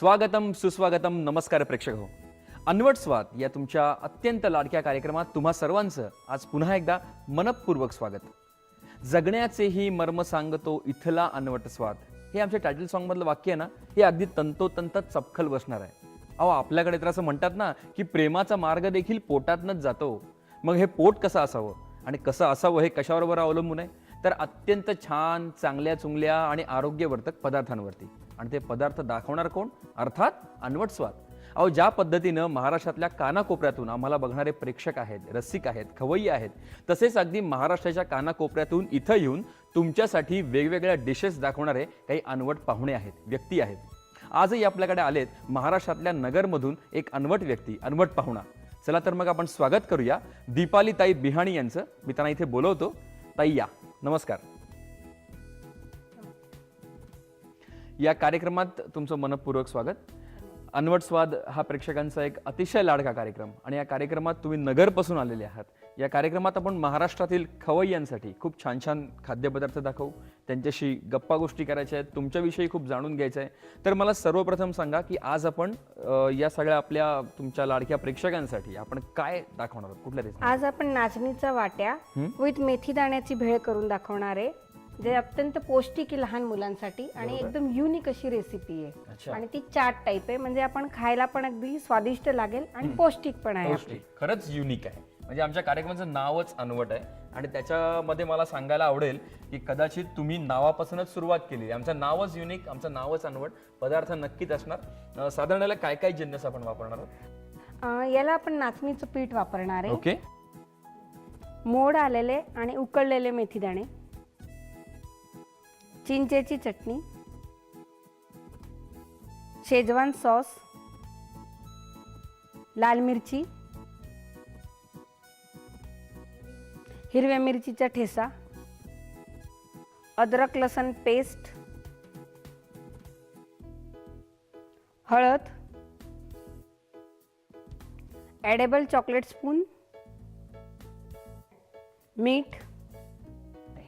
स्वागतम सुस्वागतम नमस्कार प्रेक्षक हो अनवट स्वाद या तुमच्या अत्यंत लाडक्या कार्यक्रमात तुम्हा सर्वांचं आज पुन्हा एकदा मनपूर्वक स्वागत. जगण्याचेही मर्म सांगतो इथला अनवट स्वाद. हे आमच्या टायटल सॉंगमधलं वाक्य आहे ना हे अगदी तंतोतंत चपखल बसणार आहे. अहो आपल्याकडे तर असं म्हणतात ना की प्रेमाचा मार्ग देखील पोटातनच जातो. मग हे पोट कसं असावं आणि कसं असावं हे कशाबरोबर अवलंबून आहे? तर अत्यंत छान चांगल्या चुंगल्या आणि आरोग्यवर्धक पदार्थांवरती. आणि ते पदार्थ दाखवणार कोण? अर्थात अनवट स्वाद. अहो ज्या पद्धतीनं महाराष्ट्रातल्या कानाकोपऱ्यातून आम्हाला बघणारे प्रेक्षक आहेत रसिक आहेत खवय्ये आहेत तसेच अगदी महाराष्ट्राच्या कानाकोपऱ्यातून इथं येऊन तुमच्यासाठी वेगवेगळ्या डिशेस दाखवणारे काही अनवट पाहुणे आहेत व्यक्ती आहेत. आजही आपल्याकडे आलेत महाराष्ट्रातल्या नगरमधून एक अनवट व्यक्ती अनवट पाहुणा. चला तर मग आपण स्वागत करूया. दीपाली ताई बिहाणी यांचं. मी त्यांना इथे बोलवतो. ताई या. नमस्कार. या कार्यक्रमात तुमचं मनपूर्वक स्वागत. अनवट स्वाद हा प्रेक्षकांचा एक अतिशय लाडका कार्यक्रम आणि या कार्यक्रमात तुम्ही नगरपासून आलेले आहात. या कार्यक्रमात आपण महाराष्ट्रातील खवय्यांसाठी खूप छान छान खाद्यपदार्थ दाखवू. त्यांच्याशी गप्पा गोष्टी करायच्या आहेत तुमच्याविषयी खूप जाणून घ्यायचं आहे. तर मला सर्वप्रथम सांगा की आज आपण या सगळ्या आपल्या तुमच्या लाडक्या प्रेक्षकांसाठी आपण काय दाखवणार आहोत? कुठल्या आज आपण नाचणीच्या वाट्या विथ मेथी दाण्याची भेळ करून दाखवणार आहे. जे अत्यंत पौष्टिक आहे लहान मुलांसाठी आणि एकदम युनिक अशी रेसिपी आहे. अच्छा. आणि ती चाट टाईप आहे. म्हणजे आपण खायला पण अगदी स्वादिष्ट लागेल आणि पौष्टिक पण आहे पौष्टिक. खरंच युनिक आहे. म्हणजे आमच्या कार्यक्रमाचं नावच अनवट आहे. आणि त्याच्यामध्ये मला सांगायला आवडेल की कदाचित तुम्ही नावापासूनच सुरुवात केली आमचं नावच युनिक आमचं नावच अनवट. पदार्थ नक्कीच असणार. अं, साधारण याला काय काय जिन्नस आपण वापरणार आहोत? अं, याला आपण नाचणीचं पीठ वापरणार आहे. ओके. मोड आलेले आणि उकळलेले मेथी दाणे चिंचेची चटणी शेजवान सॉस लाल मिरची हिरव्या मिरचीचा ठेसा अद्रक लसण पेस्ट हळद ॲडेबल चॉकलेट स्पून मीठ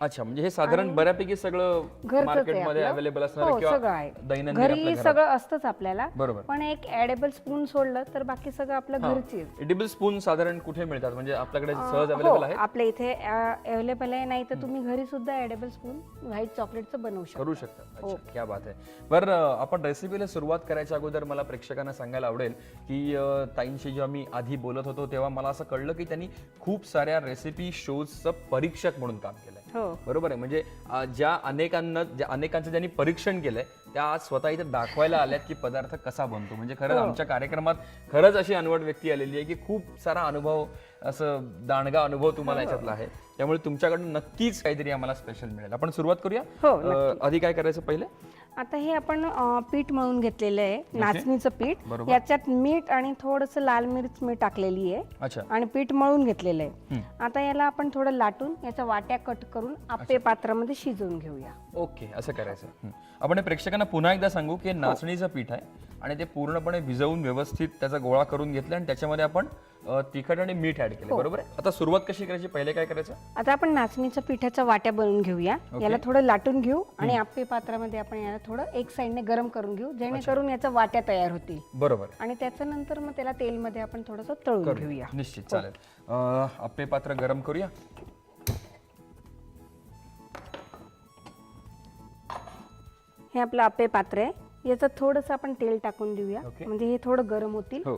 अच्छा म्हणजे हे साधारण बऱ्यापैकी सगळं घरचंच आहे मार्केटमध्ये आपलं. अवेलेबल असणार हो, किंवा आहे. दैनंदिन घरी आपल्या घरात. सगळं असतंच आपल्याला. बरोबर. पण एक ऍडेबल स्पून सोडलं तर बाकी सगळं आपलं घरची एडिबल स्पून साधारण कुठे मिळतात? म्हणजे आपल्याकडे सहज अवेलेबल आहे आपल्या इथे अवेलेबल आहे नाही तर तुम्ही घरी सुद्धा ऍडेबल स्पून व्हाईट चॉकलेटचं बनवू शकता. करू शकता. हो. अच्छा क्या बात आहे. बरं अं, आपण रेसिपीला सुरुवात करायच्या अगोदर मला प्रेक्षकांना सांगायला आवडेल की अं, ताईंशी जेव्हा मी आधी बोलत होतो तेव्हा मला असं कळलं की त्यांनी खूप साऱ्या रेसिपी शोजचं परीक्षक म्हणून काम केलंय. हो. बरोबर आहे. म्हणजे अं, ज्या अनेकांना ज्या अनेकांचं ज्यांनी परीक्षण केलंय त्या आज स्वतः इथे दाखवायला आल्यात की पदार्थ कसा बनतो. म्हणजे खरंच हो. आमच्या कार्यक्रमात खरंच अशी अनवट व्यक्ती आलेली आहे की खूप सारा अनुभव असं दांडगा अनुभव तुम्हाला हो. याच्यातला आहे. त्यामुळे तुमच्याकडून नक्कीच काहीतरी आम्हाला स्पेशल मिळेल. आपण सुरुवात करूया? हो, अं, आधी काय करायचं पहिले? आता हे आपण अं, पीठ मळून घेतलेलं आहे नाचणीचं पीठ. बरोबर. याच्यात मीठ आणि थोडस लाल मिरच मी टाकलेली आहे. अच्छा. आणि पीठ मळून घेतलेलं आहे. आता याला आपण थोडं लाटून याच्या वाट्या कट करून आप्पे पात्रामध्ये शिजवून घेऊया. ओके असं करायचं. हं. आपण हे प्रेक्षकांना पुन्हा एकदा सांगू की हे नाचणीचं पीठ आहे. आणि ते पूर्णपणे भिजवून व्यवस्थित त्याचा गोळा करून घेतला आणि त्याच्यामध्ये आपण अं, तिखट आणि मीठ ऍड केले. बरोबर आहे? आता सुरुवात कशी करायची? पहिले काय करायचं? आता आपण नाचणीच्या पिठाच्या वाट्या बनवून घेऊया. याला थोडं लाटून घेऊ आणि आप्पे पात्रामध्ये आपण याला थोडं एक साईडने गरम करून घेऊ जेणेकरून याच्या वाट्या तयार होतील. बरोबर आणि त्याच्यानंतर मग त्याला तेलमध्ये आपण थोडंसं तळून घेऊया. निश्चित चालेल. अं, आप्पे पात्र गरम करूया. हे आपलं आप्पे पात्र आहे. याचं थोडंसं आपण तेल टाकून देऊया ओके. म्हणजे हे थोडं गरम होतील हो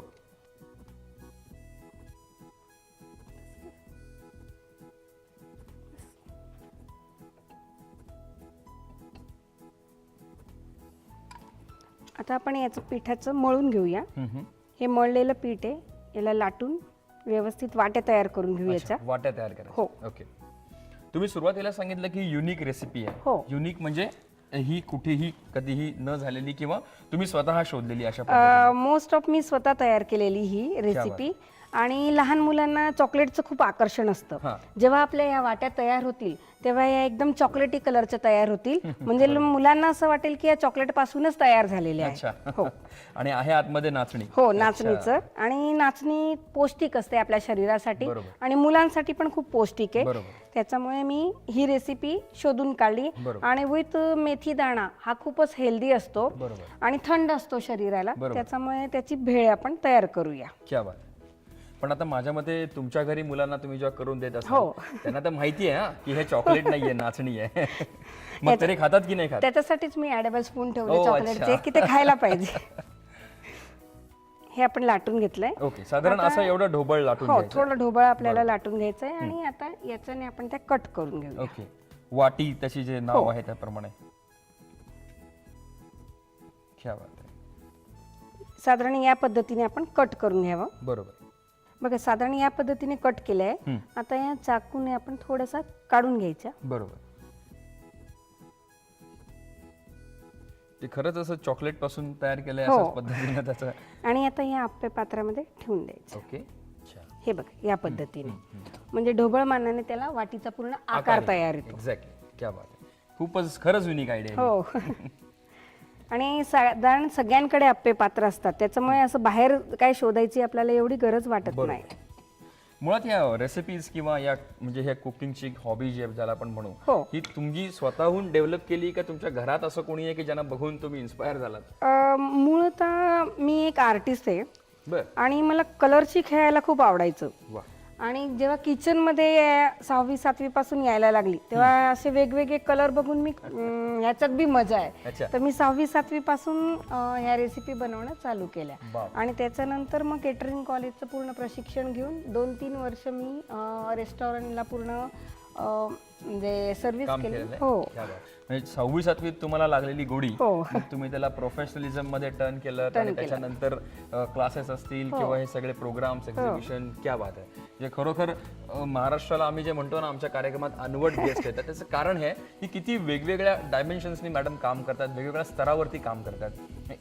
आता आपण याचं पिठाचं मळून घेऊया हं, हं. हे मळलेलं पीठ आहे याला लाटून व्यवस्थित वाट्या तयार करून घेऊ याच्या वाट्या तयार हो. करायच्या ओके तुम्ही सुरुवातीला सांगितलं की युनिक रेसिपी हो. आहे युनिक म्हणजे ही कुठेही कधीही न झालेली किंवा तुम्ही स्वतः शोधलेली अशा? मोस्ट ऑफ मी स्वतः तयार केलेली ही रेसिपी आणि लहान मुलांना चॉकलेटचं खूप आकर्षण. असतं. जेव्हा आपल्या या वाट्या तयार होतील तेव्हा या एकदम चॉकलेटी कलरच्या तयार होतील. म्हणजे मुलांना असं वाटेल की या चॉकलेट पासूनच तयार झालेल्या आहे. हो. आणि आहे आतमध्ये नाचणी. हो नाचणीचं. आणि नाचणी पौष्टिक असते आपल्या शरीरासाठी. आणि मुलांसाठी पण खूप पौष्टिक आहे. त्याच्यामुळे मी ही रेसिपी शोधून काढली. आणि विथ मेथी दाणा हा खूपच हेल्दी असतो. आणि थंड असतो शरीराला. त्याच्यामुळे त्याची भेळ आपण तयार करूया. क्या बात. पण आता माझ्या मते तुमच्या घरी मुलांना तुम्ही जेव्हा करून देत असाल हो. त्यांना तर माहिती आहे हा की हे चॉकलेट नाहीये नाचणी आहे. मग तरी खातात की नाही खात? त्याच्यासाठीच मी ऍडेबल स्पून ठेवले ओ, चॉकलेटचे अच्छा. की ते खायला पाहिजे. हे आपण लाटून घेतलंय. ओके साधारण असं एवढं ढोबळ लाटून हो घ्यायचं. थोडं ढोबळ आपल्याला लाटून घ्यायचंय आणि आता याच्याने आपण त्या कट करून घेऊया. ओके वाटी त्याची जे हो. नाव आहे त्याप्रमाणे. क्या बात आहे साधारण या पद्धतीने आपण कट करून घ्यावं. बरोबर. बघा साधारण या पद्धतीने कट केलंय. हम्म. आता या चाकूने आपण थोडासा काढून घ्यायच्या बरोबर. ते खरंच असं चॉकलेटपासून तयार केलंय हो. अशाच पद्धतीने त्याचं. आणि आता या आप्पे पात्रामध्ये ठेवून द्यायचं. ओके. अच्छा हे बघा या पद्धतीने. म्हणजे ढोबळ मानाने त्याला वाटीचा पूर्ण आकार तयार येतो. एक्झॅक्टली क्या बात आहे. खूपच खरंच युनिक आयडिया हो. आणि साधारण सगळ्यांकडे आप्पे पात्र असतात. त्याच्यामुळे असं बाहेर काय शोधायची आपल्याला एवढी गरज वाटत नाही. मुळात या रेसिपीज किंवा या म्हणजे ह्या कुकिंगची हॉबी जी ज्याला आपण म्हणू हो. ही तुमची स्वतःहून डेव्हलप केली का तुमच्या घरात असं कोणी आहे की ज्यांना बघून तुम्ही इन्स्पायर झालात? अं, मूळतः मी एक आर्टिस्ट आहे. बर. आणि मला कलरची खेळायला खूप आवडायचं. वा आणि जेव्हा किचनमध्ये सहावी सातवी पासून यायला लागली तेव्हा असे वेगवेगळे कलर बघून मी अं, ह्याच्यात बी मजा आहे. तर मी सहावी सातवी पासून अं, ह्या रेसिपी बनवणं चालू केल्या. बाप. आणि त्याच्यानंतर मग केटरिंग कॉलेजचं पूर्ण प्रशिक्षण घेऊन दोन तीन वर्ष मी रेस्टॉरंटला पूर्ण अं, म्हणजे सर्व्हिस काम केली. केलेलं हो. आहे क्या बात. म्हणजे सहावी सातवीत तुम्हाला लागलेली गोडी हो. मग तुम्ही त्याला प्रोफेशनलिझममध्ये टर्न केलं Turn आणि त्याच्यानंतर क्लासेस असतील हो. किंवा हे सगळे प्रोग्राम्स एक्झिबिशन क्या बात आहे. जे खरोखर अ, महाराष्ट्राला आम्ही जे म्हणतो ना आमच्या कार्यक्रमात अनवट गेस्ट येतात त्याचं कारण हे की किती वेगवेगळ्या डायमेन्शन्सनी मॅडम काम करतात वेगवेगळ्या स्तरावरती काम करतात.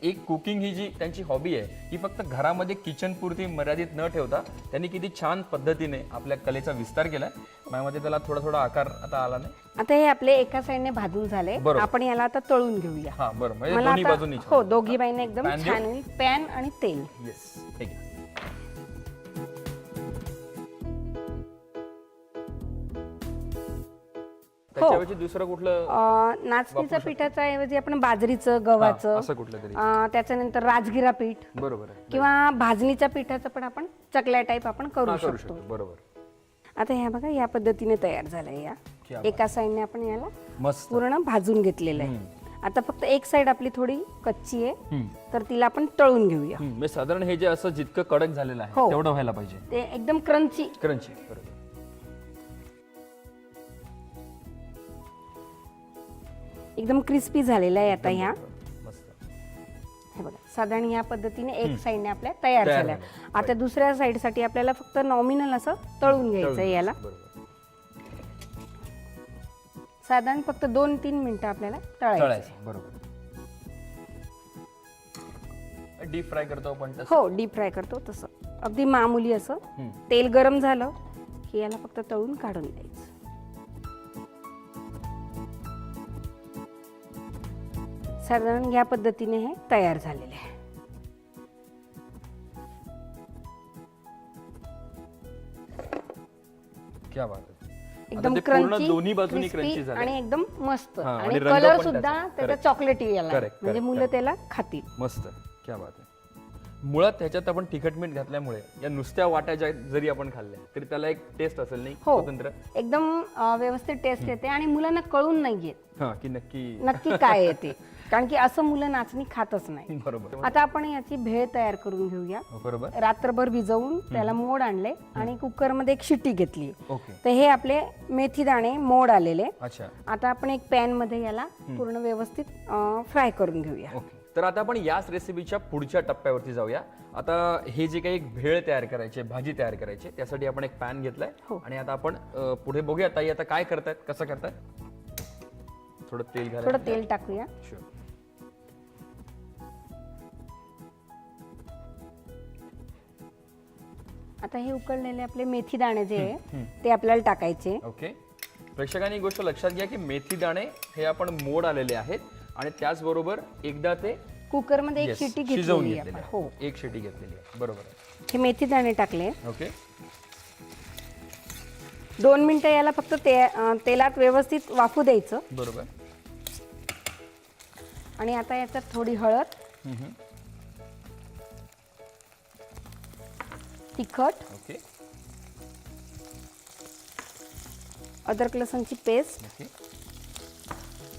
एक कुकिंग ही जी त्यांची हॉबी आहे ही फक्त घरामध्ये किचन पुरती मर्यादित न ठेवता त्यांनी किती छान पद्धतीने आपल्या कलेचा विस्तार केलाय. माझ्यामध्ये त्याला थोडा थोडा आकार आता आला नाही. आता हे आपले एका साईडने भाजून झाले. बरोबर. आपण याला आता तळून घेऊया. हा बरं. म्हणजे मला दोन्ही आता बाजूनी हो दोघी बाईने एकदम? छान. होईल पॅन आणि तेल. येस ठीक आहे. त्याच्याऐवजी दुसरं कुठलं अं, पिठाच्या ऐवजी आपण बाजरीचं गव्हाचं असं कुठलं तरी. अं, त्याच्यानंतर राजगिरा पीठ. बरोबर आहे. किंवा भाजणीच्या पिठाचं पण आपण चकल्या टाईप आपण करू हा, करू शकतो. शकतो. बरोबर. आता ह्या बघा या पद्धतीने तयार झालंय या. एका साईडने आपण याला मस्त. पूर्ण भाजून घेतलेलं आहे. आता फक्त एक साईड आपली थोडी कच्ची आहे. तर तिला आपण तळून घेऊया. हम्म, म्हणजे साधारण हे जे असं जितकं कडक झालेलं आहे हो. तेवढं व्हायला पाहिजे. ते एकदम क्रंची. क्रंची बरोबर. एकदम क्रिस्पी झालेला आहे आता ह्या. मस्त. हे बघा साधारण या पद्धतीने एक साईडने आपल्या तयार तयार झाल्या. झाल्या. आता दुसऱ्या साईडसाठी आपल्याला फक्त नॉमिनल असं तळून घ्यायचं. आहे याला. बरोबर. साधारण फक्त दोन तीन मिनिटं आपल्याला तळायचं तळायचं बरोबर. डीप फ्राय करतो आपण तसं? हो डीप फ्राय करतो तसं. अगदी मामूली असं. हम्म. तेल गरम झालं की याला फक्त तळून काढून द्यायचं. साधारण या पद्धतीने हे तयार झालेले आहे. क्या बात आहे. एकदम आता ते पूर्ण क्रंची दोन्ही बाजूनी क्रंची झाले. आणि एकदम मस्त. हा, आणि आणि रंग कलर पण सुद्धा त्याचा. त्याचा Correct. चॉकलेटी याला. Correct, म्हणजे correct, मुलं त्याला खातील. मस्त. क्या बात आहे. मुळात त्याच्यात आपण तिखट मीठ घातल्यामुळे या नुसत्या वाट्या ज्या जरी आपण खाल्ल्या तरी त्याला एक टेस्ट असेल नाही? हो. स्वतंत्र? एकदम अं, व्यवस्थित टेस्ट येते आणि मुलांना कळून नाही येत. हा की नक्की. नक्की काय येते. कारण की असं मुलं नाचणी खातच नाही. बरोबर. आता आपण याची भेळ तयार करून घेऊया. हो, बरोबर. रात्रभर भिजवून त्याला मोड आणले आणि कुकरमध्ये एक शिट्टी घेतली. ओके. तर हे आपले मेथी दाणे मोड आलेले. अच्छा. आता आपण एक पॅनमध्ये याला पूर्ण व्यवस्थित फ्राय करून घेऊया. ओके. तर आता आपण याच रेसिपीच्या पुढच्या टप्प्यावरती जाऊया. आता हे जे काही एक भेळ तयार करायचे भाजी तयार करायची त्यासाठी आपण एक पॅन घेतलाय. हो. आणि आता आपण अ, पुढे बघूया. ताई आता काय करतायत? कसं करतायत? थोडं तेल घाला थोडं तेल टाकूया. Sure. आता हे उकळलेले आपले मेथी दाणे जे आहे ते आपल्याला टाकायचे. ओके. प्रेक्षकांनी एक गोष्ट लक्षात घ्या की मेथी दाणे हे आपण मोड आलेले आहेत आणि त्याचबरोबर एकदा ते कुकरमध्ये एक yes, शिटी शिजवून घेतलेली घेतलेले आपण. आहे. हो. एक शिटी घेतलेली आहे. बरोबर आहे. हे मेथी दाणे टाकले. ओके. दोन मिनिटं याला फक्त ते अं, तेलात व्यवस्थित वाफू द्यायचं. बरोबर. आणि आता याच्यात थोडी हळद. हम्म. तिखट. ओके. अद्रक लसणची पेस्ट. ओके.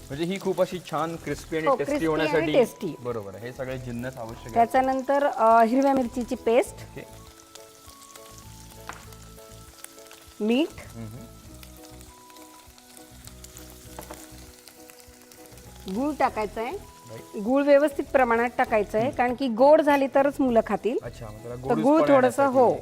म्हणजे ही खूप अशी छान क्रिस्पी आणि हो, टेस्टी crispy आणि होण्यासाठी tasty. बरोबर आहे. हे सगळे जिन्नस आवश्यक आहे त्याच्यानंतर अं, हिरव्या मिरचीची पेस्ट. ओके. मीठ. गूळ टाकायचा आहे. गूळ व्यवस्थित प्रमाणात टाकायचं आहे कारण की गोड झाली तरच मुलं खातील अच्छा मग त्याला तर गूळ थोडस येण्यासाठी. हो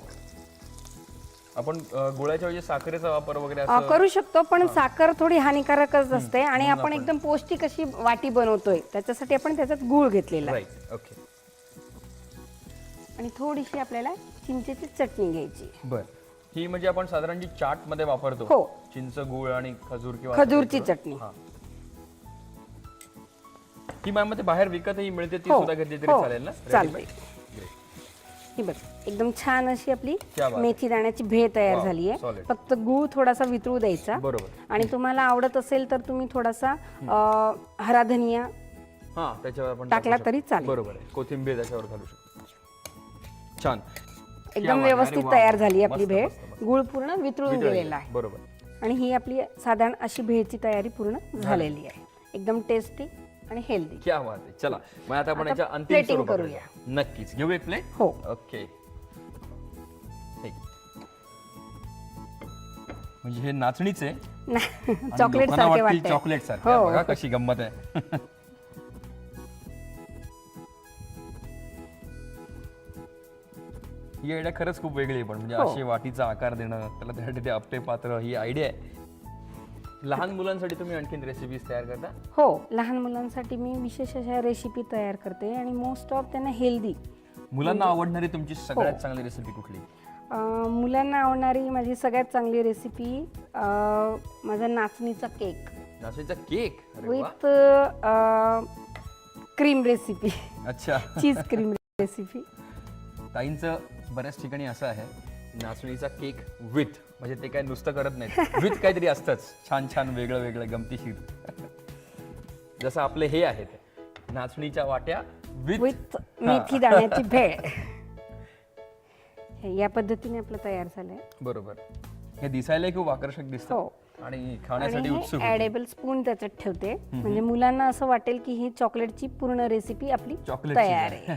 आपण अ, गुळाच्या ऐवजी साखरेचा वापर वगैरे अ, असं करू शकतो पण साखर थोडी हानिकारकच असते आणि आपण एकदम पौष्टिक अशी वाटी बनवतोय त्याच्यासाठी आपण त्याच्यात गूळ घेतलेला आहे राईट ओके आणि थोडीशी आपल्याला चिंचेची चटणी घ्यायची बर ही म्हणजे आपण साधारण जी चाटमध्ये वापरतो हो. चिंच गुळ आणि खजूर किंवा खजूरची चटणी. हा. ही माझ्यामध्ये बाहेर विकतही मिळते ती हो, सुद्धा घेतली तरी हो, चालेल ना चालते. ही बघ एकदम छान अशी आपली क्या बात आहे. मेथी दाण्याची भेळ तयार Wow, झाली आहे solid. फक्त गूळ थोडासा वितळू द्यायचा बरोबर आणि तुम्हाला आवडत असेल तर तुम्ही थोडासा अ, हरा धनिया हा त्याच्यावर आपण टाकला शकतो. तरी चालेल. बरोबर आहे कोथिंबीर त्याच्यावर घालू शकतो छान क्या एकदम बात. व्यवस्थित अरे वा, तयार झाली आपली मस्त, भेळ मस्त, मस्त. गूळ पूर्ण वितळून वितळली. गेलेला आहे बरोबर आणि ही आपली साधारण अशी भेळची तयारी पूर्ण झालेली आहे एकदम टेस्टी आणि हेल्दी क्या बात आहे. चला मग आता आपण आता याच्या अंतिम plating स्वरूपाकडे करूया. जाऊ. नक्कीच. घेऊ एक प्लेट हो. ओके म्हणजे हे नाचणीचे चॉकलेट सारखे वाटते चॉकलेट सारखे. हो. बघा कशी गंमत आहे. ही आयडिया खरंच खूप वेगळी आहे पण म्हणजे हो. अशी वाटीचा आकार देणं त्याला त्यासाठी ते आपटे पात्र ही आयडिया आहे. लहान मुलांसाठी तुम्ही आणखीन रेसिपीज तयार करता? हो लहान मुलांसाठी मी विशेष अशा रेसिपी तयार करते आणि मोस्ट ऑफ त्यांना हेल्दी मुलांना आवडणारी तुमची हो. सगळ्यात चांगली रेसिपी कुठली? मुलांना आवडणारी माझी सगळ्यात चांगली रेसिपी माझा नाचणीचा केक नाचणीचा केक विथ क्रीम रेसिपी अच्छा. चीज क्रीम रेसिपी ताईंचं बऱ्याच ठिकाणी असं आहे नाचणीचा केक विथ म्हणजे ते काय नुसतं करत नाहीत. विथ काहीतरी असतंच. छान छान वेगळं वेगळं गमतीशीर जसं आपले हे आहेत नाचणीच्या वाट्या विथ मेथी दाण्याची भेळ. या पद्धतीने आपलं तयार झालंय. बरोबर. हे दिसायला खूप आकर्षक दिसतं. हो. आणि खाण्यासाठी उत्सुक. ऍडेबल स्पून त्याच्यात ठेवते. म्हणजे मुलांना असं वाटेल की ही चॉकलेटची पूर्ण रेसिपी आपली चॉकलेटची तयार आहे.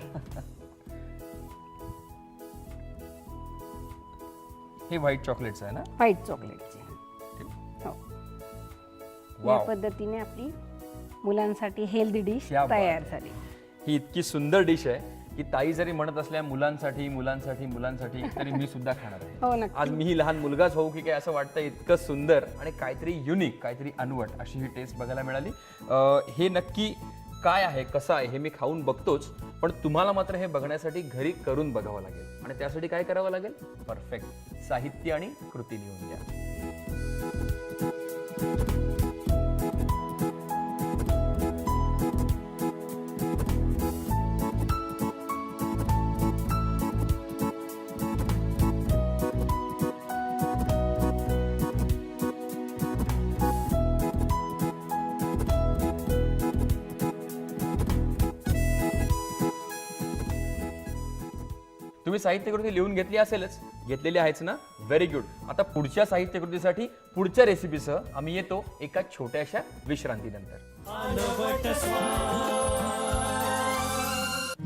हे व्हाईट चॉकलेटचं आहे ना? व्हाईट चॉकलेटची हो. या वाव पद्धतीने आपली मुलांसाठी हेल्दी डिश क्या बात तयार. झाली. ही इतकी सुंदर डिश आहे की ताई जरी म्हणत असल्या मुलांसाठी मुलांसाठी मुलांसाठी तरी मी सुद्धा खाणार आहे. हो नक्की. आज मीही लहान मुलगाच होऊ की काय असं वाटतं इतकं सुंदर आणि काहीतरी युनिक काहीतरी अनवट अशी ही टेस्ट बघायला मिळाली. अं, हे नक्की काय आहे कसं आहे हे मी खाऊन बघतोच पण तुम्हाला मात्र हे बघण्यासाठी घरी करून बघावं लागेल. आणि त्यासाठी काय करावं लागेल? परफेक्ट साहित्य आणि कृती लिहून द्या तुम्ही साहित्यकृती लिहून घेतली असेलच घेतलेली आहेच ना? व्हेरी गुड आता पुढच्या साहित्यकृतीसाठी पुढच्या रेसिपीसह आम्ही येतो एका छोट्याशा विश्रांतीनंतर.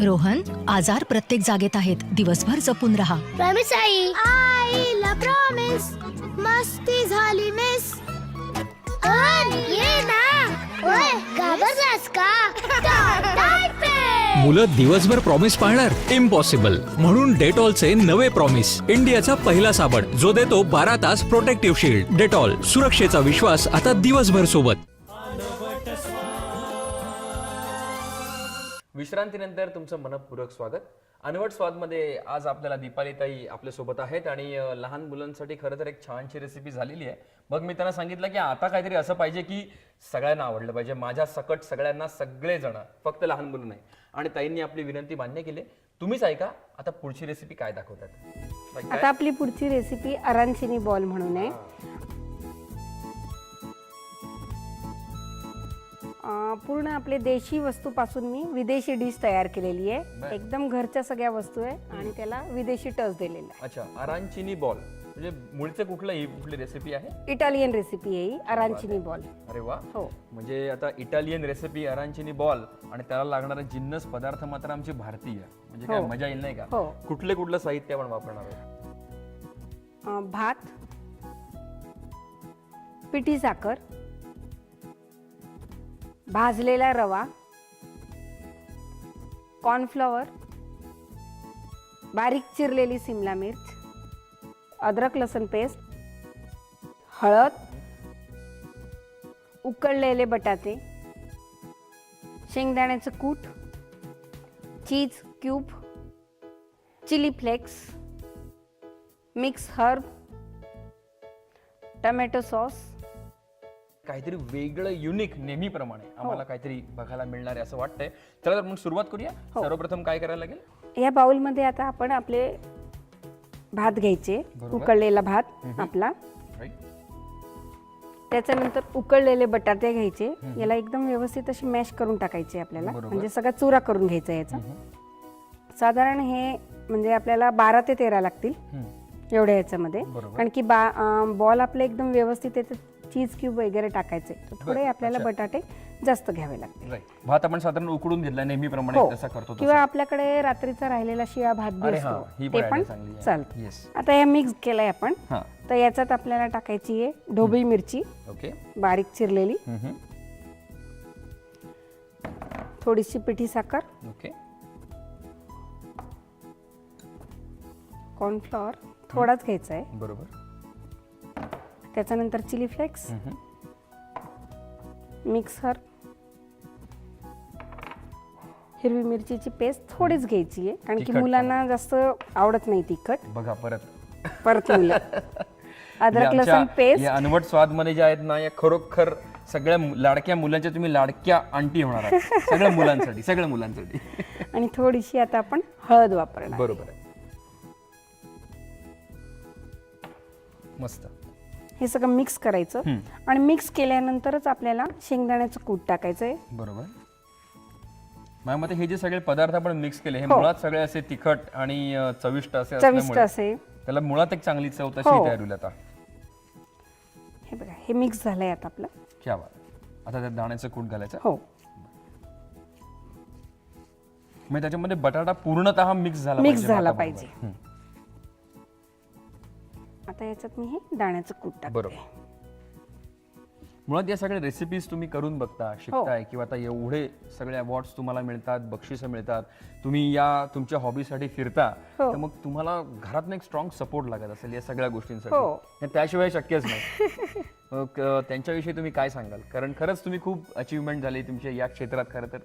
रोहन आजार प्रत्येक जागेत आहेत. दिवसभर जपून राहा. प्रॉमिस आई. आईला प्रॉमिस मस्ती झाली मिस ये ना. ओय घाबरलास का? मुलं दिवसभर प्रॉमिस पाळणार? इम्पॉसिबल म्हणून डेटॉलचे नवे प्रॉमिस इंडियाचा पहिला साबण जो देतो बारा तास प्रोटेक्टिव्ह शील्ड डेटॉल सुरक्षेचा विश्वास आता दिवसभर सोबत. विश्रांतीनंतर तुमचं मनपूर्वक स्वागत. अनवट स्वादमध्ये आज आपल्याला दीपाली ताई आपल्यासोबत आहेत आणि लहान मुलांसाठी खरं तर एक छानशी रेसिपी झालेली आहे. मग मी त्यांना सांगितलं की आता काहीतरी असं पाहिजे की सगळ्यांना आवडलं पाहिजे. माझ्या सकट सगळ्यांना सगळे जण फक्त लहान मुलं नाही आणि ताईंनी आपली विनंती मान्य केली. तुम्हीच ऐका आता पुढची रेसिपी काय दाखवतात. ताई, काय? आता आपली पुढची रेसिपी अरांचिनी बॉल म्हणून आहे. अं, पूर्ण आपले देशी वस्तूपासून मी विदेशी डिश तयार केलेली आहे. एकदम घरच्या सगळ्या वस्तू आहे आणि त्याला विदेशी टच दिलेला आहे. अच्छा अरांचिनी बॉल म्हणजे मुळचे कुठलं ही कुठली रेसिपी आहे? इटालियन रेसिपी आहे ही अरांचिनी बॉल अरे वा हो. म्हणजे आता इटालियन रेसिपी अरांचिनी बॉल आणि त्याला लागणारा जिन्नस पदार्थ मात्र आमचे भारतीय. म्हणजे काय हो. मजा येईल नाही का? हो. कुठले कुठलं साहित्य आपण वापरणार आहोत? अं, भात पिठी साखर भाजलेला रवा कॉर्नफ्लॉवर बारीक चिरलेली सिमला मिर्च अद्रक लसण पेस्ट हळद उकळलेले बटाटे शेंगदाण्याचं कूट cheese cube chili flakes mix herb tomato sauce. काहीतरी वेगळं युनिक नेहमीप्रमाणे आम्हाला काहीतरी बघायला मिळणार आहे असं वाटतंय. चला तर मग सुरुवात करूया. हो. सर्वप्रथम काय करायला लागेल? या बाउलमध्ये आता आपण आपले भात घ्यायचे बरोबर. उकळलेला भात आपला. राईट त्याच्यानंतर उकळलेले बटाटे घ्यायचे याला एकदम व्यवस्थित अशी मॅश करून टाकायचे आपल्याला. बरोबर. म्हणजे सगळा चुरा करून घ्यायचा याचा. साधारण हे म्हणजे आपल्याला बारा ते तेरा लागतील एवढ्या याच्यामध्ये. बरोबर. कारण की बा बॉल आपले एकदम व्यवस्थित येते चीज क्यूब वगैरे टाकायचे तर थोडे आपल्याला अच्छा. बटाटे जास्त घ्यावे लागतील राईट भात आपण साधारण उकडून घेतला नेहमीप्रमाणे हो जसा करतो किंवा. आपल्याकडे रात्रीचा राहिलेला शिळा भात बी अरे हा, असतो ते पण चांगली आहे. चालतं Yes. आता हे मिक्स केलंय आपण हा तर याच्यात आपल्याला टाकायची आहे ढोबळी मिरची ओके बारीक चिरलेली हम्म. थोडीशी पिठी साखर ओके कॉर्नफ्लॉवर थोडाच घ्यायचा आहे बरोबर त्याच्यानंतर चिली फ्लेक्स. मिक्सर हिरवी मिरचीची पेस्ट थोडीच घ्यायची आहे कारण की तिखट मुलांना जास्त आवडत नाही तिखट. बघा परत. परत मुलं. अद्रक लसण आमच्या पेस्ट. या अनवट स्वादमध्ये ज्या आहेत ना या खरोखर सगळ्या मु- लाडक्या मुलांच्या तुम्ही लाडक्या आंटी होणार आहात. सगळ्या मुलांसाठी सगळ्या मुलांसाठी. आणि थोडीशी आता आपण हळद वापरणार. बरोबर आहे. मस्त. हे सगळं मिक्स करायचं हम्म. आणि मिक्स केल्यानंतरच आपल्याला शेंगदाण्याचं कूट टाकायचं आहे बरोबर माझ्या मते हे जे सगळे पदार्थ आपण मिक्स केले हे हो. मुळात सगळे असे तिखट आणि अ, चविष्ट असे चविष्ट असल्यामुळे असे त्याला मुळात एक चांगली चव तशी हो. तयार होईल आता हे बघा हे मिक्स झालंय आता आपलं क्या बात आता त्यात दाण्याचं कूट घालायचं हो म्हणजे त्याच्यामध्ये बटाटा पूर्णतः मिक्स झाला मिक्स झाला भाताबरोबर. पाहिजे हम्म. आता याच्यात मी हे दाण्याचं कूट टाकते. बरोबर. मुळात या सगळ्या रेसिपीज तुम्ही करून बघता शिकताय किंवा आता एवढे सगळे अवॉर्ड्स तुम्हाला मिळतात बक्षिसं मिळतात तुम्ही या तुमच्या हॉबीसाठी फिरता हो. तर मग तुम्हाला घरातनं एक स्ट्रॉंग सपोर्ट लागत असेल या सगळ्या गोष्टींसाठी. हो. आणि त्याशिवाय शक्यच नाही. मग अं, त्यांच्याविषयी तुम्ही काय सांगाल? कारण खरंच तुम्ही खूप अचिव्हमेंट झाली तुमच्या या क्षेत्रात खरं तर.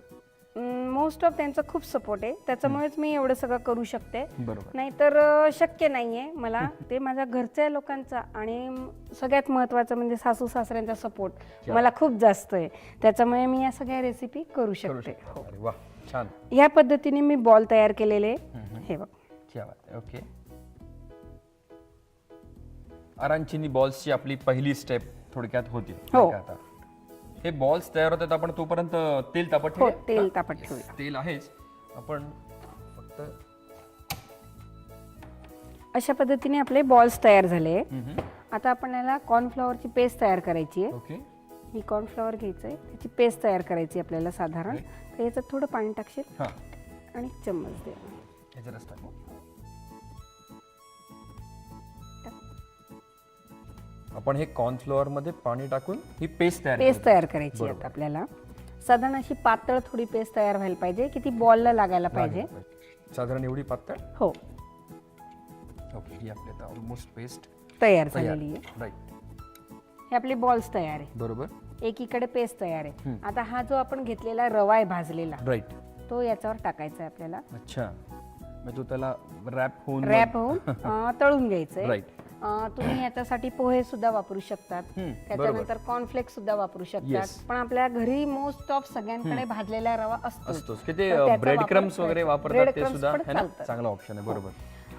मोस्ट ऑफ त्यांचा खूप सपोर्ट आहे. त्याच्यामुळेच मी एवढं सगळं करू शकते. बरोबर. नाहीतर अं, शक्य नाहीये मला. ते माझ्या घरच्या लोकांचा आणि म- सगळ्यात महत्वाचं म्हणजे सासू सासऱ्यांचा सपोर्ट मला खूप जास्त आहे. त्याच्यामुळे मी या सगळ्या रेसिपी करू करू शकते. शकता. अरे वा. छान. या पद्धतीने मी बॉल तयार केलेले आहे. हे बघ. क्या बात आहे. ओके. बॉल्सची आपली पहिली स्टेप थोडक्यात होती. हो. नाही का आता? हे बॉल्स तयार होतात आपण तोपर्यंत तेल तापत हो ठेवूया? तेल हा? तापत ठेवूया. तेल आहेच. आपण फक्त अशा पद्धतीने आपले बॉल्स तयार झाले. आता आपण याला कॉर्नफ्लॉवरची पेस्ट तयार करायची आहे. ओके ही कॉर्नफ्लॉवर घ्यायचं आहे. त्याची पेस्ट तयार करायची आपल्याला साधारण. तर याच्यात थोडं पाणी टाकशील हा. आणि चम्मच दे. याच्यातच टाकू आपण हे कॉर्नफ्लोअरमध्ये पाणी टाकून ही पेस्ट तयार पेस्ट. तयार करायची आहे आता आपल्याला. साधारण अशी पातळ थोडी पेस्ट तयार व्हायला पाहिजे की ती बॉलला लागायला पाहिजे लागेल पाहिजे. साधारण एवढी पातळ? हो. ओके ही आपली आता ऑलमोस्ट पेस्ट तयार झालेली आहे. राईट हे आपले बॉल्स तयार आहे. बरोबर. एकीकडे पेस्ट तयार आहे. आता हा जो आपण घेतलेला रवा आहे भाजलेला राईट तो याच्यावर टाकायचा आहे आपल्याला. अच्छा. मग तू त्याला रॅप होऊन रॅप होऊन अं, तळून घ्यायचंय Right. अं, तुम्ही याच्यासाठी पोहे सुद्धा वापरू शकतात. त्याच्यानंतर कॉर्नफ्लेक्स सुद्धा वापरू Yes. शकतात पण आपल्या घरी मोस्ट ऑफ सगळ्यांकडे भाजलेला रवा असतो असतोच. की ते ब्रेड क्रम्स वगैरे वापरतात ते सुद्धा है ना? चांगला ऑप्शन आहे बरोबर.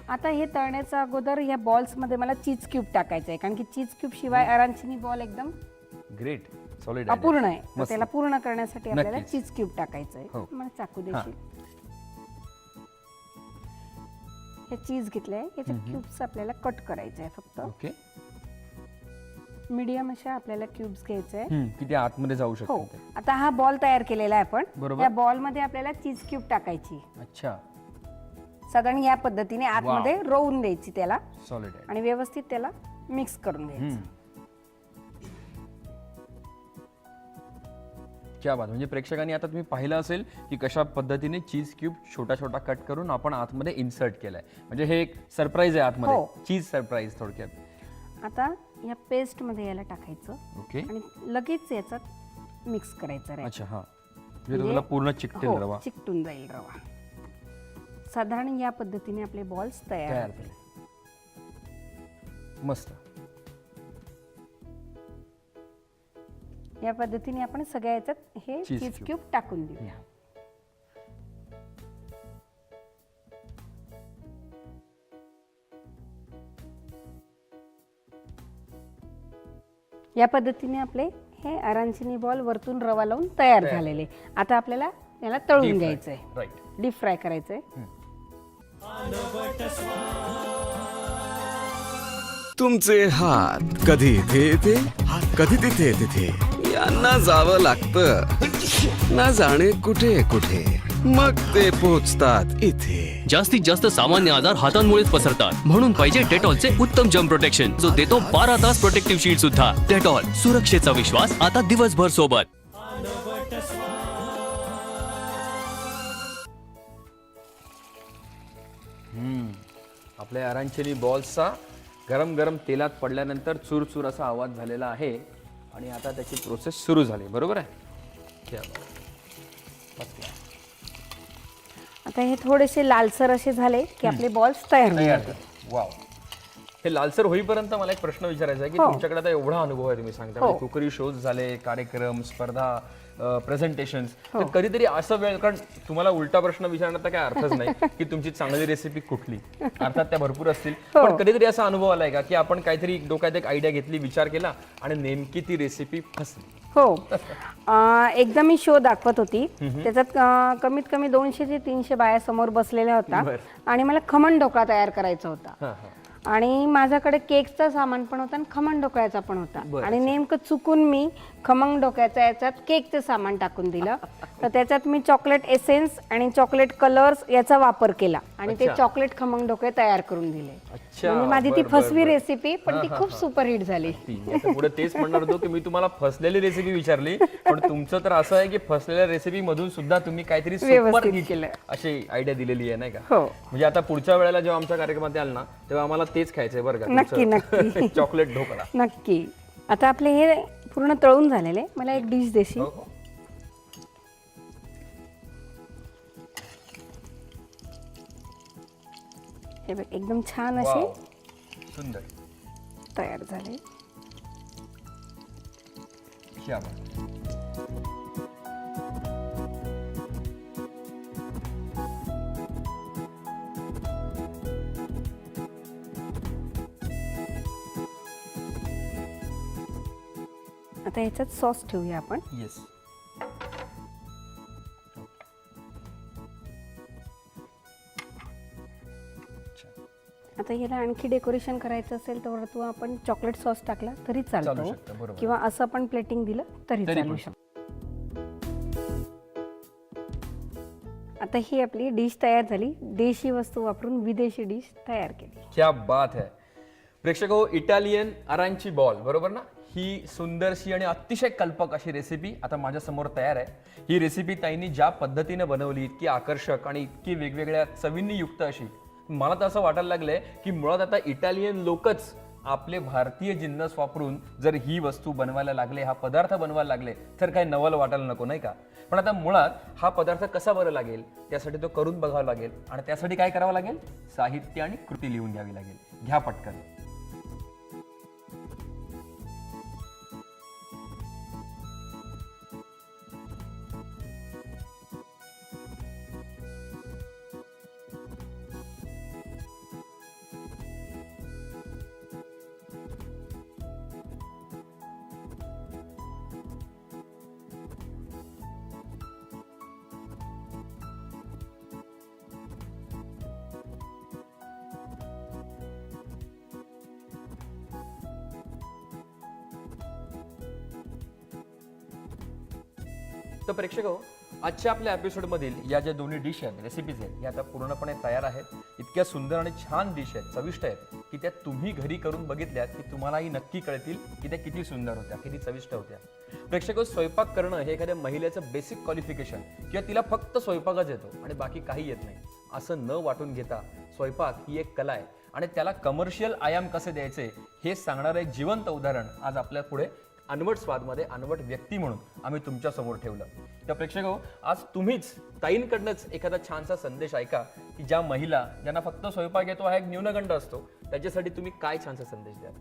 आता हे तळण्याच्या अगोदर या बॉल्समध्ये मला चीज क्यूब टाकायचं आहे कारण की चीज क्यूब शिवाय अरांचिनी बॉल एकदम ग्रेट सॉलिड अपूर्ण आहे. तर मस्त. त्याला पूर्ण करण्यासाठी आपल्याला नक्कीच. चीज क्यूब टाकायचं हो. आहे मला चाकू देशील. हे चीज घेतलंय. याचे क्यूब्स आपल्याला कट करायचे आहे फक्त. ओके. मीडियम अशा आपल्याला क्यूब्स घ्यायचे आहे. किती आतमध्ये जाऊ हो. शकतो आता हा बॉल तयार केलेला आहे आपण. बरोबर. या बॉलमध्ये आपल्याला चीज क्यूब टाकायची. अच्छा. साधारण या पद्धतीने आतमध्ये रोवून द्यायची त्याला. सॉलिड आहे. आणि व्यवस्थित त्याला मिक्स करून घ्यायचं. हम्म. क्या बात म्हणजे प्रेक्षकांनी आता तुम्ही पाहिलं असेल की कशा पद्धतीने चीज क्यूब छोटा छोटा कट करून आपण आतमध्ये इन्सर्ट केलाय. म्हणजे हे एक सरप्राईज आहे आतमध्ये. हो. चीज सरप्राईज थोडक्यात. आता या पेस्टमध्ये याला टाकायचं. ओके. आणि लगेच याच्यात मिक्स करायचं अच्छा हा. म्हणजे तुला पूर्ण चिकटेल हो रवा. चिकटून जाईल रवा. साधारण या पद्धतीने आपले बॉल्स तयार तयार होतील. मस्त. या पद्धतीने आपण सगळ्या याच्यात हे Cheese चीज cube. क्यूब टाकून देऊया या. पद्धतीने आपले हे अरांचिनी बॉल वरतून रवा लावून तयार झालेले. आता आपल्याला याला तळून घ्यायचंय. राईट डीप फ्राय करायचंय. तुमचे हात कधी इथे येते? कधी तिथे तिथे यांना जावं लागतं. ना जाणे कुठे कुठे? मग ते पोचतात इथे. जास्तीत जास्त सामान्य आजार हातांमुळेच पसरतात. म्हणून पाहिजे डेटॉलचे उत्तम जर्म प्रोटेक्शन जो देतो बारा तास प्रोटेक्टिव्ह शील्ड सुद्धा. डेटॉल सुरक्षेचा विश्वास आता दिवसभर सोबत. आपल्या अरांचेरी बॉल्सचा गरम गरम तेलात पडल्यानंतर चूर असा आवाज झालेला आहे. आणि आता त्याची प्रोसेस सुरू झाली बरोबर आहे. आता हे थोडेसे लालसर असे झाले की आपले बॉल्स तयार. झालं. वाव हे लालसर होईपर्यंत मला एक प्रश्न विचारायचा आहे की हो. तुमच्याकडे आता एवढा अनुभव आहे तुम्ही सांगता हो. म्हणजे कुकरी शोज झाले कार्यक्रम स्पर्धा प्रेझेंटेशन हो. तर कधीतरी असं वेळ कारण तुम्हाला उलटा प्रश्न विचारण्याचा काय अर्थच नाही की तुमची चांगली रेसिपी कुठली? अर्थात त्या भरपूर असतील. हो. पण कधीतरी असा अनुभव आलाय का की आपण काहीतरी डोक्यात एक आयडिया घेतली विचार केला आणि नेमकी ती रेसिपी फसली? हो. एकदा मी शो दाखवत होती. त्याच्यात कमीत कमी दोनशे ते तीनशे बाया समोर बसलेल्या होता. आणि मला खमण ढोकळा तयार करायचा होता. आणि माझ्याकडे केकचा सामान पण होता आणि खमण ढोकळ्याचा पण होता बरं, आणि नेमकं चुकून मी खमंग डोक्याच्या याच्यात केकचं सामान टाकून दिलं तर त्याच्यात मी चॉकलेट एसेन्स आणि चॉकलेट कलर्स याचा वापर केला आणि ते अच्छा. चॉकलेट खमंग डोके तयार करून दिले अच्छा, म्हणजे माझी ती बर, बर, फसवी बर. रेसिपी पण ती खूप सुपरहिट झाली पुढे तेच म्हणणार होतो की मी तुम्हाला फसलेली रेसिपी विचारली पण तुमचं तर असं आहे की फसलेल्या रेसिपी मधून सुद्धा तुम्ही काहीतरी व्यवस्थित केलं. अशी आयडिया दिलेली आहे नाही का हो. म्हणजे आता पुढच्या वेळेला जेव्हा आमच्या कार्यक्रमात याल ना तेव्हा आम्हाला तेच खायचंय बरं का नक्की, नक्की. चॉकलेट ढोकळा नक्की आता आपले हे पूर्ण तळून झालेले मला एक डिश देशील हो, हो. हे बघ एकदम छान असे. सुंदर तयार झाले क्या बात. आता ह्याच्यात सॉस ठेवूया आपण. येस आता याला आणखी डेकोरेशन करायचं असेल तर वरतून आपण चॉकलेट सॉस टाकला तरी चालू चालतो. बरोबर. किंवा असं आपण प्लेटिंग दिलं तरी तरी चालू पण. शकतो. आता ही आपली डिश तयार झाली. देशी वस्तू वापरून विदेशी डिश तयार केली. क्या बात है. प्रेक्षक हो इटालियन अरांची बॉल बरोबर ना? ही सुंदरशी आणि अतिशय कल्पक अशी रेसिपी आता माझ्यासमोर तयार आहे. ही रेसिपी ताईंनी ज्या पद्धतीने बनवली इतकी आकर्षक आणि इतकी वेगवेगळ्या चवींनी युक्त अशी मला तर असं वाटायला लागलंय की मुळात आता इटालियन लोकच आपले भारतीय जिन्नस वापरून जर ही वस्तू बनवायला लागले हा पदार्थ बनवायला लागले तर काय नवल वाटायला नको नाही का? पण आता मुळात हा पदार्थ कसा बरं लागेल त्यासाठी तो करून बघावा लागेल आणि त्यासाठी काय करावं लागेल? साहित्य आणि कृती लिहून घ्यावी लागेल. घ्या पटकन. आजच्या आपल्या एपिसोडमधील या ज्या दोन्ही डिश आहेत रेसिपीज आहेत या आता पूर्णपणे तयार आहेत. इतक्या सुंदर आणि छान डिश आहेत चविष्ट आहेत की त्या तुम्ही घरी करून बघितल्यात की तुम्हालाही नक्की कळतील की त्या किती सुंदर होत्या किती चविष्ट होत्या. प्रेक्षक हो, स्वयंपाक करणं हे एखाद्या महिलेचं बेसिक क्वालिफिकेशन किंवा तिला फक्त स्वयंपाकच येतो आणि बाकी काही येत नाही. असं न वाटून घेता स्वयंपाक ही एक कला आहे. आणि त्याला कमर्शियल आयाम कसे द्यायचे हे सांगणारं एक जिवंत उदाहरण आज आपल्या पुढे अनवट स्वादमध्ये अनवट व्यक्ती म्हणून आम्ही तुमच्यासमोर ठेवलं. तर प्रेक्षक हो आज तुम्हीच ताईंकडनंच एखादा छानसा संदेश ऐका की ज्या महिला ज्यांना फक्त स्वयंपाक येतो हा एक न्यूनगंड असतो. त्याच्यासाठी तुम्ही काय छानसा संदेश द्याल?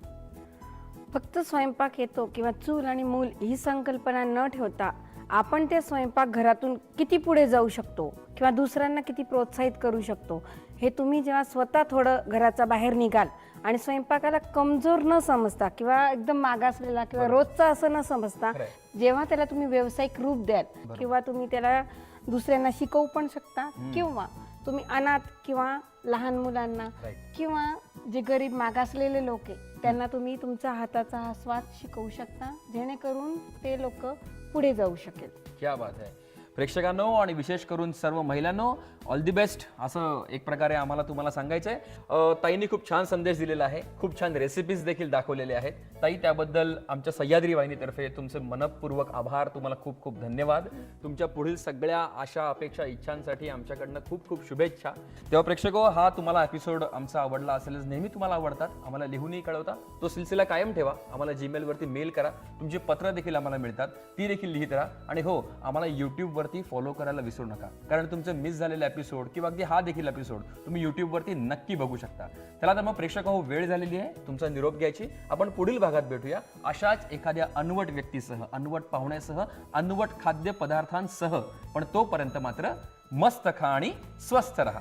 फक्त स्वयंपाक येतो किंवा चूल आणि मूल ही संकल्पना न ठेवता आपण ते स्वयंपाक घरातून किती पुढे जाऊ शकतो किंवा दुसऱ्यांना किती प्रोत्साहित करू शकतो हे तुम्ही जेव्हा स्वतः थोडं घराचा बाहेर निघाल आणि स्वयंपाकाला कमजोर न समजता किंवा एकदम मागासलेला किंवा रोजचा असं न समजता. जेव्हा त्याला तुम्ही व्यावसायिक रूप द्याल किंवा तुम्ही त्याला दुसऱ्यांना शिकवू पण शकता किंवा तुम्ही अनाथ किंवा लहान मुलांना. किंवा जे गरीब मागासलेले लोक आहे त्यांना तुम्ही तुमच्या हाताचा हा स्वाद शिकवू शकता जेणेकरून ते लोक पुढे जाऊ शकेल. क्या बात आहे प्रेक्षकांनो आणि विशेष करून सर्व महिलांनो ऑल दी बेस्ट असं एक प्रकारे आम्हाला तुम्हाला सांगायचं आहे ताईंनी खूप छान संदेश दिलेला आहे. खूप छान रेसिपीज देखील दाखवलेले आहेत. ताई त्याबद्दल आमच्या सह्याद्री वाहिनीतर्फे तुमचे मनपूर्वक आभार. तुम्हाला खूप खूप धन्यवाद. तुमच्या पुढील सगळ्या आशा अपेक्षा इच्छांसाठी आमच्याकडनं खूप खूप शुभेच्छा. तेव्हा प्रेक्षको हा तुम्हाला एपिसोड आमचा आवडला असेलच. नेहमी तुम्हाला आवडतात. आम्हाला लिहूनही कळवता. तो सिलसिला कायम ठेवा. आम्हाला जीमेलवरती मेल करा. तुमची पत्र देखील आम्हाला मिळतात. ती देखील लिहित राहा. आणि हो आम्हाला यूट्यूबवरती फॉलो करायला विसरू नका. कारण तुमचे मिस झालेले एपिसोड किंवा अगदी हा देखील एपिसोड तुम्ही यूट्यूबवरती नक्की बघू शकता. चला तर मग प्रेक्षक हो वेळ झालेली आहे. तुमचा निरोप घ्यायची. आपण पुढील भागात भेटूया. अशाच एखाद्या अनवट व्यक्तीसह अनवट पाहुण्यासह अनवट खाद्यपदार्थांसह. पण तोपर्यंत मात्र मस्त खा आणि स्वस्थ राहा.